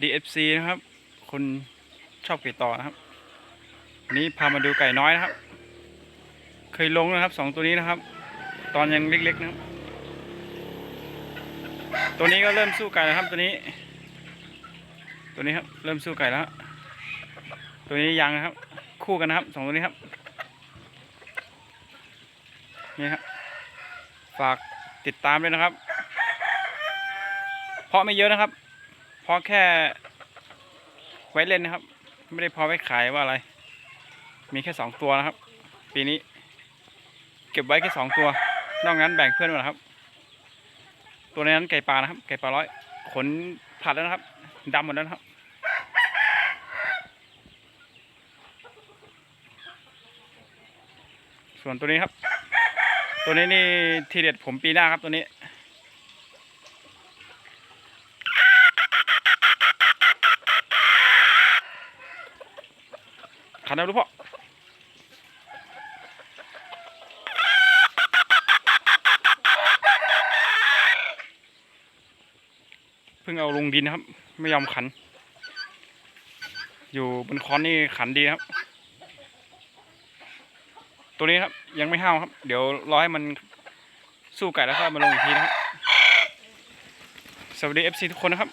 DFC นะครับ คนชอบไก่ต่อนะครับวันนี้พามาดูไก่น้อยนะครับ เคยลงนะครับสองตัวนี้นะครับ ตอนยังเล็กๆนะครับ ตัวนี้ก็เริ่มสู้ไก่แล้วครับตัวนี้ ตัวนี้ครับเริ่มสู้ไก่แล้ว ตัวนี้ยังนะครับ คู่กันนะครับสองตัวนี้ครับนี่ครับฝากติดตามด้วยนะครับ เพราะไม่เยอะนะครับ พราะแค่ไว้เล่นนะครับ ไม่ได้พอไว้ขายว่าอะไร มีแค่สองตัวนะครับ ปีนี้ เก็บไว้แค่สองตัวนอกนั้นแบ่งเพื่อนหมดครับ ตัวในนั้นไก่ปลานะครับ ไก่ปลาร้อย ขนผัดแล้วนะครับดำหมดแล้วนะครับส่วนตัวนี้ครับ ตัวนี้นี่ทีเด็ดผมปีหน้าครับตัวนี้ ขันได้รู้พ่อเพิ่งเอาลงดินนะครับ ไม่ยอมขัน อยู่บนค้อนนี่ขันดีครับ ตัวนี้ครับยังไม่ห้าวครับ เดี๋ยวรอให้มันสู้ไก่แล้วก็มาลงอีกทีนะครับสวัสดี FC ทุกคนนะครับ